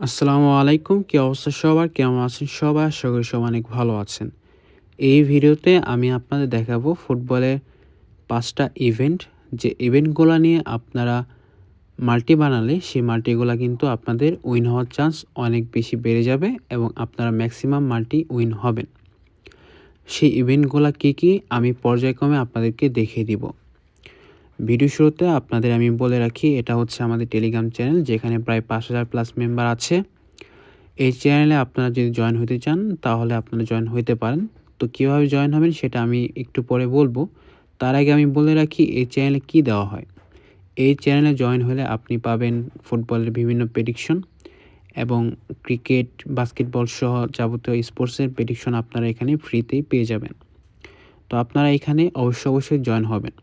আসসালামু আলাইকুম, কি অবস্থা সবার? কেমন আছেন সবাই? আশা করি সবাই অনেক ভালো আছেন। এই ভিডিওতে আমি আপনাদের দেখাবো ফুটবলের পাঁচটা ইভেন্ট। যে ইভেন্টগুলো নিয়ে আপনারা মাল্টি বানালে, সেই মাল্টিগুলো কিন্তু আপনাদের উইন হওয়ার চান্স অনেক বেশি বেড়ে যাবে এবং আপনারা ম্যাক্সিমাম মাল্টি উইন হবেন। সেই ইভেন্টগুলো কী কী, আমি পর্যায়ক্রমে আপনাদেরকে দেখিয়ে দিব। ভিডিও শুরুতে আপনাদের আমি বলে রাখি, এটা হচ্ছে আমাদের টেলিগ্রাম চ্যানেল যেখানে প্রায় পাঁচ হাজার প্লাস মেম্বার আছে। এই চ্যানেলে আপনারা যদি জয়েন হতে চান, তাহলে আপনারা জয়েন হতে পারেন। তো কীভাবে জয়েন হবেন, সেটা আমি একটু পরে বলব। তার আগে আমি বলে রাখি, এই চ্যানেলে কী দেওয়া হয়? এই চ্যানেলে জয়েন হলে আপনি পাবেন ফুটবলের বিভিন্ন প্রেডিকশন এবং ক্রিকেট বাস্কেটবল সহ যাবতীয় স্পোর্টসের প্রেডিকশন আপনারা এখানে ফ্রিতেই পেয়ে যাবেন। তো আপনারা এখানে অবশ্যই অবশ্যই জয়েন হবেন।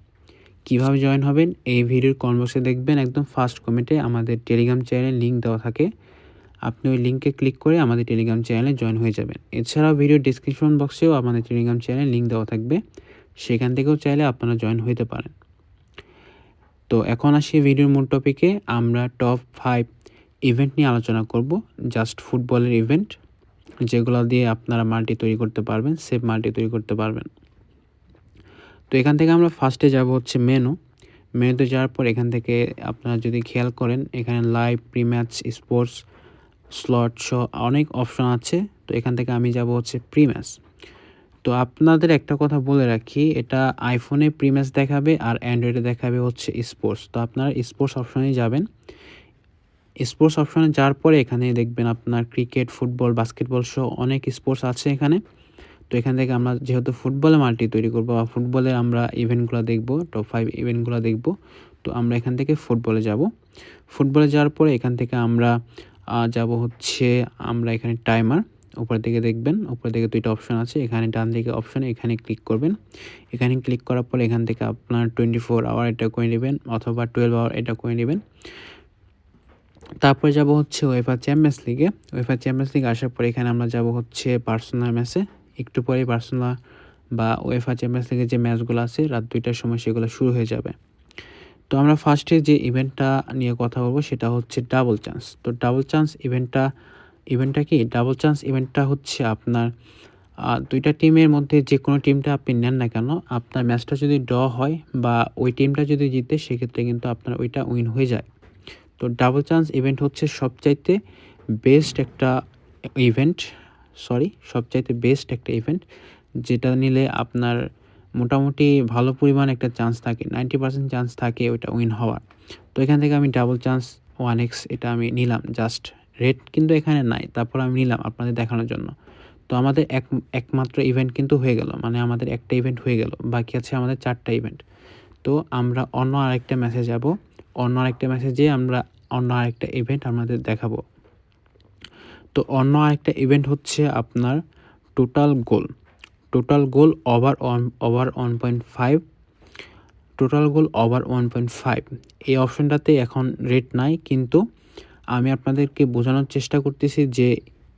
কীভাবে জয়েন হবেন, এই ভিডিওর কনবক্সে দেখবেন একদম ফার্স্ট কমেন্টে আমাদের টেলিগ্রাম চ্যানেলের লিঙ্ক দেওয়া থাকে। আপনি ওই লিঙ্কে ক্লিক করে আমাদের টেলিগ্রাম চ্যানেলে জয়েন হয়ে যাবেন। এছাড়াও ভিডিও ডিসক্রিপশন বক্সেও আমাদের টেলিগ্রাম চ্যানেল লিঙ্ক দেওয়া থাকবে। সেখান থেকেও চাইলে আপনারা জয়েন হতে পারেন। তো এখন আসি ভিডিওর মূল টপিকে আমরা টপ ফাইভ ইভেন্ট নিয়ে আলোচনা করব। জাস্ট ফুটবলের ইভেন্ট যেগুলো দিয়ে আপনারা মাল্টি তৈরি করতে পারবেন সেভ মাল্টি তৈরি করতে পারবেন। এখান থেকে আমরা ফার্স্টে যাব হচ্ছে মেনু মেনুতে যাওয়ার পর এখান থেকে আপনারা যদি খেয়াল করেন, এখানে live pre match sports slot সহ অনেক অপশন আছে। তো এখান থেকে আমি যাব হচ্ছে প্রি ম্যাচ তো আপনাদের একটা কথা বলে রাখি, এটা আইফোনে প্রি ম্যাচ দেখাবে আর অ্যান্ড্রয়েডে দেখাবে হচ্ছে স্পোর্টস তো আপনারা স্পোর্টস অপশনে যাবেন। স্পোর্টস অপশনে যাওয়ার পরে এখানে দেখবেন আপনার ক্রিকেট ফুটবল বাস্কেটবল সহ অনেক স্পোর্টস আছে এখানে। তো এখান থেকে আমরা যেহেতু ফুটবলে মাল্টি তৈরি করব বা ফুটবলে আমরা ইভেন্টগুলো দেখব টপ ফাইভ ইভেন্টগুলো দেখব, তো আমরা এখান থেকে ফুটবলে যাব। ফুটবলে যাওয়ার পরে এখান থেকে আমরা যাব হচ্ছে আমরা এখানে টাইমার উপর দিকে দেখবেন উপর দিকে দুইটা অপশন আছে, এখানে ডান দিকে অপশনে এখানে ক্লিক করবেন। এখানে ক্লিক করার পর এখান থেকে আপনার টোয়েন্টি ফোর আওয়ার এটা করে নেবেন অথবা টুয়েলভ আওয়ার এটা করে নেবেন। তারপরে যাব হচ্ছে ওয়েফা চ্যাম্পিয়ন্স লিগে ওয়েফা চ্যাম্পিয়ন্স লিগ আসার পর এখানে আমরা যাব হচ্ছে পার্সোনাল ম্যাচে একটু পরে পার্সোনাল বা ওয়েফা চ্যাম্পিয়ন্স লিগের যে ম্যাচগুলো আছে, রাত দুইটার সময় সেগুলো শুরু হয়ে যাবে। তো আমরা ফার্স্টে যে ইভেন্টটা নিয়ে কথা বলব, সেটা হচ্ছে ডাবল চান্স তো ডাবল চান্স ইভেন্টটা ইভেন্টটা কি? ডাবল চান্স ইভেন্টটা হচ্ছে আপনার দুইটা টিমের মধ্যে যে কোনো টিমটা আপনি নেন না কেন, আপনার ম্যাচটা যদি ড হয় বা ওই টিমটা যদি জিতে, সেক্ষেত্রে কিন্তু আপনার ওইটা উইন হয়ে যায়। তো ডাবল চান্স ইভেন্ট হচ্ছে সবচাইতে বেস্ট একটা ইভেন্ট সরি, সবচাইতে বেস্ট একটা ইভেন্ট যেটা নিলে আপনার মোটামুটি ভালো পরিমাণ একটা চান্স থাকে নাইনটি পার্সেন্ট চান্স থাকে ওইটা উইন হওয়ার। তো এখান থেকে আমি ডাবল চান্স ওয়ান এক্স এটা আমি নিলাম জাস্ট রেট কিন্তু এখানে নাই, তারপর আমি নিলাম আপনাদের দেখানোর জন্য। তো আমাদের এক, একমাত্র ইভেন্ট কিন্তু হয়ে গেল মানে আমাদের একটা ইভেন্ট হয়ে গেল, বাকি আছে আমাদের চারটা ইভেন্ট তো আমরা অন্য আরেকটা মেসেজ যাব, অন্য আরেকটা মেসেজে আমরা অন্য আরেকটা ইভেন্ট আমাদের দেখাবো। তো অন্য আরেকটা ইভেন্ট হচ্ছে আপনার total goal total goal over one over one point five total goal over one point five এই অপশনটাতে এখন রেট নাই, কিন্তু আমি আপনাদেরকে বোঝানোর চেষ্টা করতেছি যে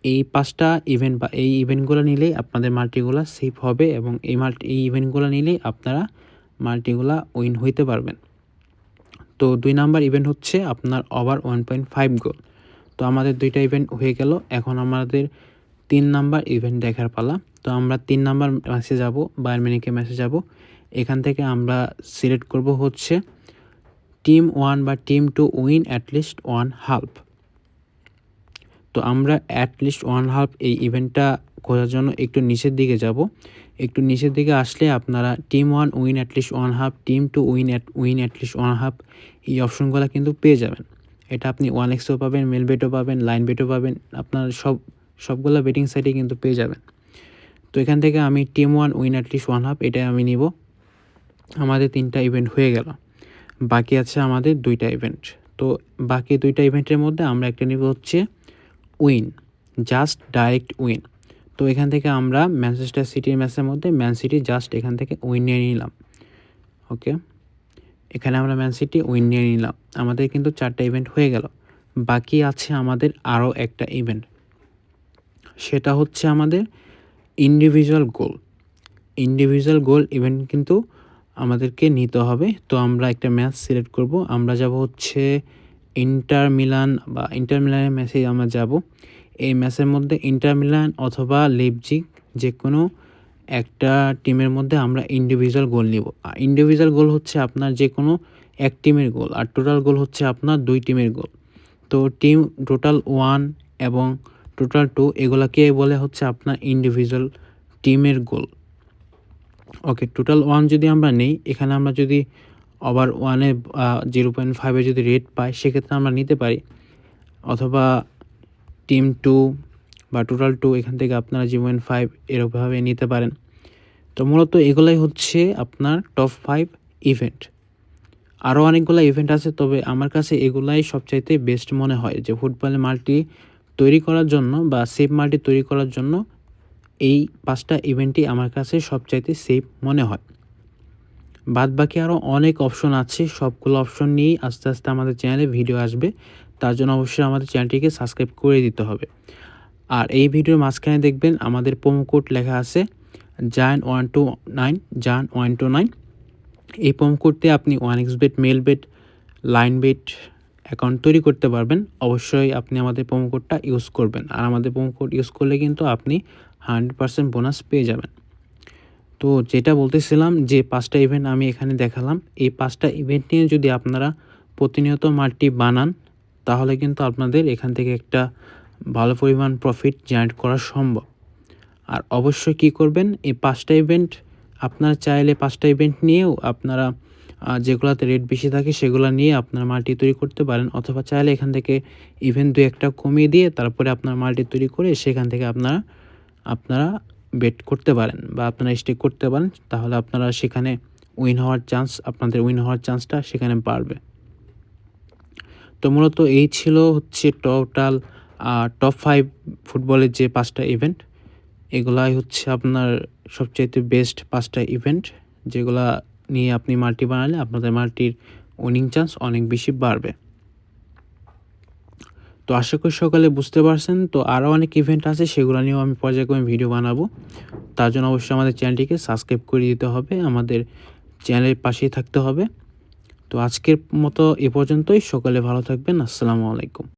এই পাঁচটা ইভেন্ট বা এই ইভেন্টগুলো নিলেই আপনাদের মাল্টিগুলো সেফ হবে এবং এই মাল্টি এই ইভেন্টগুলো নিলেই আপনারা মাল্টিগুলা উইন হইতে পারবেন। তো দুই নাম্বার ইভেন্ট হচ্ছে আপনার over one point five goal তো আমাদের দুইটা ইভেন্ট হয়ে গেল। এখন আমাদের তিন নাম্বার ইভেন্ট দেখার পালা। তো আমরা তিন নাম্বার ম্যাচে যাব বায়ার মিনিকে ম্যাচে যাব। এখান থেকে আমরা সিলেক্ট করব হচ্ছে টিম ওয়ান বা team two win at least one half তো আমরা অ্যাটলিস্ট ওয়ান হাফ এই ইভেন্টটা খোঁজার জন্য একটু নিচের দিকে যাব। একটু নিচের দিকে আসলে আপনারা team one win at least one half team two win at win at least one half এই অপশনগুলো কিন্তু পেয়ে যাবেন। এটা আপনি ওয়ান এক্সও পাবেন মেল বেটও পাবেন লাইন বেটও পাবেন, আপনার সব, সবগুলো বেটিং সাইটে কিন্তু পেয়ে যাবেন। তো এখান থেকে আমি team one win at least one half এটাই আমি নিব। আমাদের তিনটা ইভেন্ট হয়ে গেল। বাকি আছে আমাদের দুইটা ইভেন্ট তো বাকি দুইটা ইভেন্টের মধ্যে আমরা একটা নিব হচ্ছে উইন জাস্ট ডাইরেক্ট উইন তো এখান থেকে আমরা ম্যানচেস্টার সিটির ম্যাচের মধ্যে ম্যান সিটি জাস্ট এখান থেকে উইন নিয়ে নিলাম। ওকে এখানে আমরা ম্যান সিটি উইন নিয়ে নিলাম। আমাদের কিন্তু চারটা ইভেন্ট হয়ে গেল। বাকি আছে আমাদের আরও একটা ইভেন্ট সেটা হচ্ছে আমাদের individual goal individual goal event কিন্তু আমাদেরকে নিতে হবে। তো আমরা একটা ম্যাচ সিলেক্ট করব। আমরা যাব হচ্ছে ইন্টার মিলান বা ইন্টার মিলানের ম্যাচে আমরা যাব। এই ম্যাচের মধ্যে ইন্টার মিলান অথবা লিপজিক যে কোনো একটা টিমের মধ্যে আমরা ইন্ডিভিজুয়াল গোল নিব। আর ইন্ডিভিজুয়াল গোল হচ্ছে আপনার যে কোনো এক টিমের গোল আর টোটাল গোল হচ্ছে আপনার দুই টিমের গোল তো টিম টোটাল ওয়ান এবং টোটাল টু এগুলাকে বলে হচ্ছে আপনার ইন্ডিভিজুয়াল টিমের গোল ওকে টোটাল ওয়ান যদি আমরা নেই, এখানে আমরা যদি ওভার ওয়ানে জিরো পয়েন্ট ফাইভে যদি রেট পাই, সেক্ষেত্রে আমরা নিতে পারি। অথবা টিম টু বা টোটাল টু এখান থেকে আপনারা জিরো পয়েন্ট ফাইভ এরকমভাবে নিতে পারেন। তো মূলত এগুলাই হচ্ছে আপনার টপ ফাইভ ইভেন্ট আরও অনেকগুলো ইভেন্ট আছে, তবে আমার কাছে এগুলাই সবচাইতে বেস্ট মনে হয় যে ফুটবলে মাল্টি তৈরি করার জন্য বা সেফ মাল্টি তৈরি করার জন্য এই পাঁচটা ইভেন্টই আমার কাছে সবচাইতে সেফ মনে হয়। বাদ বাকি আরও অনেক অপশন আছে, সবগুলো অপশন নিয়েই আস্তে আস্তে আমাদের চ্যানেলে ভিডিও আসবে। তার জন্য অবশ্যই আমাদের চ্যানেলটিকে সাবস্ক্রাইব করে দিতে হবে। আর এই ভিডিওর মাঝখানে দেখবেন আমাদের প্রোমো কোড লেখা আছে Zayan one two nine Zayan one two nine এই প্রোমো কোডতে আপনি one x bet Melbet Linebet account তৈরি করতে পারবেন। অবশ্যই আপনি আমাদের প্রোমো কোডটা ইউজ করবেন। আর আমাদের প্রোমো কোড ইউজ করলে কিন্তু আপনি হান্ড্রেড পার্সেন্ট বোনাস পেয়ে যাবেন। তো যেটা বলতেছিলাম যে পাঁচটা ইভেন্ট আমি এখানে দেখালাম, এই পাঁচটা ইভেন্ট নিয়ে যদি আপনারা প্রতিনিয়ত মাল্টি বানান, তাহলে কিন্তু আপনাদের এখান থেকে একটা ভালো পরিমাণ প্রফিট জেনারেট করা সম্ভব। আর অবশ্যই কি করবেন? এই পাঁচটা ইভেন্ট আপনারা চাইলে পাঁচটা ইভেন্ট নিয়েও আপনারা যেগুলোতে রেট বেশি থাকে সেগুলো নিয়ে আপনারা মাল্টি তৈরি করতে পারেন। অথবা চাইলে এখান থেকে ইভেন্ট দু একটা কমিয়ে দিয়ে তারপরে আপনার মাল্টি তৈরি করে সেখান থেকে আপনারা আপনারা বেট করতে পারেন বা আপনারা স্টেক করতে পারেন। তাহলে আপনারা সেখানে উইন হওয়ার চান্স আপনাদের উইন হওয়ার চান্সটা সেখানে বাড়বে। তো মূলত এই ছিল হচ্ছে টোটাল টপ ফাইভ ফুটবলের যে পাঁচটা ইভেন্ট এগুলাই হচ্ছে আপনার সবচাইতে বেস্ট পাঁচটা ইভেন্ট যেগুলা নিয়ে আপনি মাল্টি বানালে আপনাদের মাল্টির উইনিং চান্স অনেক বেশি বাড়বে। তো আশা করি সকালে বুঝতে পারছেন, তো আরও অনেক ইভেন্ট আছে, সেগুলো নিয়েও আমি পর্যায়ক্রমে ভিডিও বানাবো। তার জন্য অবশ্যই আমাদের চ্যানেলটিকে সাবস্ক্রাইব করে দিতে হবে, আমাদের চ্যানেলের পাশেই থাকতে হবে। তো আজকের মতো এ পর্যন্তই, সকালে ভালো থাকবেন, আসসালামু আলাইকুম।